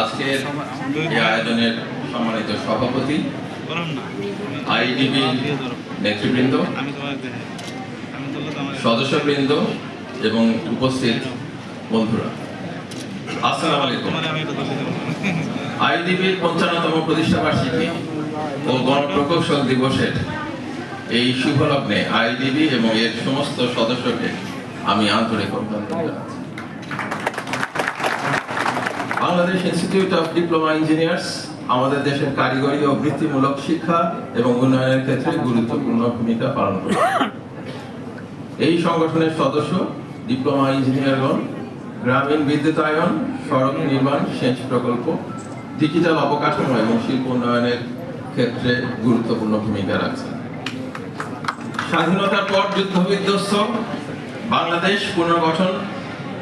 আজকের এই আয়োজনের সম্মানিত সভাপতি, আইডিবি নেতৃবৃন্দ, সদস্যবৃন্দ এবং উপস্থিত বন্ধুরা। আসসালামু আলাইকুম। আইডিবির পঞ্চান্নতম প্রতিষ্ঠা বার্ষিকী ও গণপ্রকৌশল দিবসের এই শুভ লগ্নে আইডিবি এবং এর সমস্ত সদস্যকে আমি আন্তরিক অভিনন্দন জানাচ্ছি। Bangladesh institute of diploma engineers আমাদের দেশের কারিগরি ও বৃত্তিমূলক শিক্ষা এবং উন্নয়নের ক্ষেত্রে গুরুত্বপূর্ণ ভূমিকা পালন করে এই সংগঠনের সদস্য ডিপ্লোমা ইঞ্জিনিয়ারগণ, গ্রামীণ বিদ্যুতায়ন, সড়ক নির্মাণ, সেচ প্রকল্প, ডিজিটাল অবকাঠামো এবং শিল্প উন্নয়নের ক্ষেত্রে গুরুত্বপূর্ণ ভূমিকা রাখছে। স্বাধীনতার পর যুদ্ধ বিধ্বস্ত বাংলাদেশ পুনর্গঠন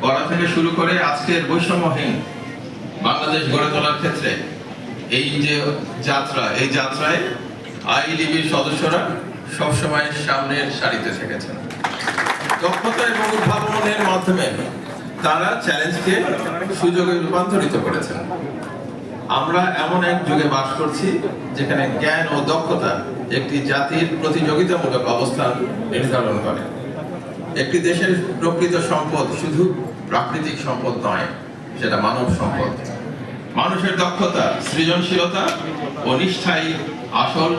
করা থেকে শুরু করে আজকের বৈষম্যহীন বাংলাদেশ গড়ে তোলার ক্ষেত্রে এই যে যাত্রা, এই যাত্রায় আইডিবির সদস্যরা সবসময় সামনের সারিতে থেকেছেন। দক্ষতা এবং উদ্ভাবনের মাধ্যমে তারা চ্যালেঞ্জকে সুযোগে রূপান্তরিত করেছেন। আমরা এমন এক যুগে বাস করছি যেখানে জ্ঞান ও দক্ষতা একটি জাতির প্রতিযোগিতামূলক অবস্থান নির্ধারণ করে। একটি দেশের প্রকৃত সম্পদ শুধু প্রাকৃতিক সম্পদ নয়, সেটা মানব সম্পদ। মানুষের দক্ষতা সৃজনশীলতা ও নিষ্ঠাই আসল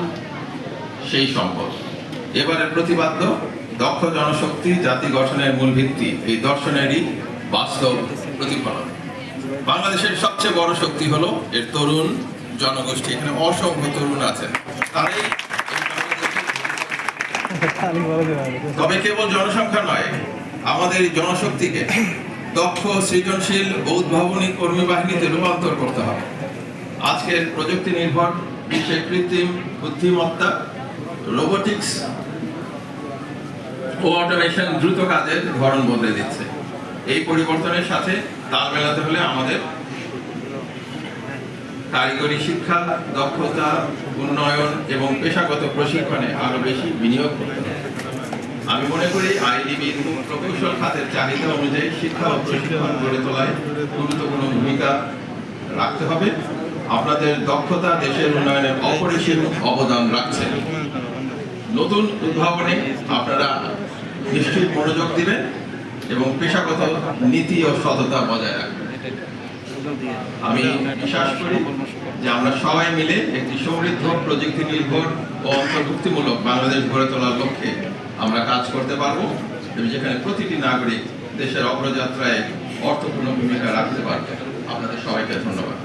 সেই সম্পদ। এবারের প্রতিপাদ্য দক্ষ জনশক্তি জাতি গঠনের মূল ভিত্তি এই দর্শনেরই বাস্তব প্রতিফলন। বাংলাদেশের সবচেয়ে বড় শক্তি হলো এর তরুণ জনগোষ্ঠী। এখানে অসংখ্য তরুণ আছেন। তারাই তবে কেবল জনসংখ্যা নয় আমাদের এই জনশক্তিকে দক্ষ, সৃজনশীল ও উদ্ভাবনী কর্মী বাহিনীতে রূপান্তর করতে হবে। আজকের প্রযুক্তি নির্ভর, বিশ্বের কৃত্রিম বুদ্ধিমত্তা, রোবোটিক্স ও অটোমেশন দ্রুত কাজের ধরন বদলে দিচ্ছে। এই পরিবর্তনের সাথে তাল মেলাতে হলে আমাদের কারিগরি শিক্ষা, দক্ষতা, উন্নয়ন এবং পেশাগত প্রশিক্ষণে আরও বেশি বিনিয়োগ করতে হবে। আমি মনে করি আইডিবির প্রকৌশল খাতের চাহিদা অনুযায়ী শিক্ষা ও প্রশিক্ষণ গড়ে তোলায় গুরুত্বপূর্ণ ভূমিকা রাখতে হবে। আপনাদের দক্ষতা দেশের উন্নয়নে অপরিসীম অবদান রাখছে। নতুন উদ্ভাবনে আপনারা নিশ্চয়ই মনোযোগ দিবেন এবং পেশাগত নীতি ও সততা বজায় রাখবেন। আমি বিশ্বাস করি যে আমরা সবাই মিলে একটি সমৃদ্ধ প্রযুক্তি নির্ভর ও অন্তর্ভুক্তিমূলক বাংলাদেশ গড়ে তোলার লক্ষ্যে আমরা কাজ করতে পারব যেখানে প্রতিটি নাগরিক দেশের অগ্রযাত্রায় অর্থপূর্ণ ভূমিকা রাখতে পারবে। আপনাদের সবাইকে ধন্যবাদ।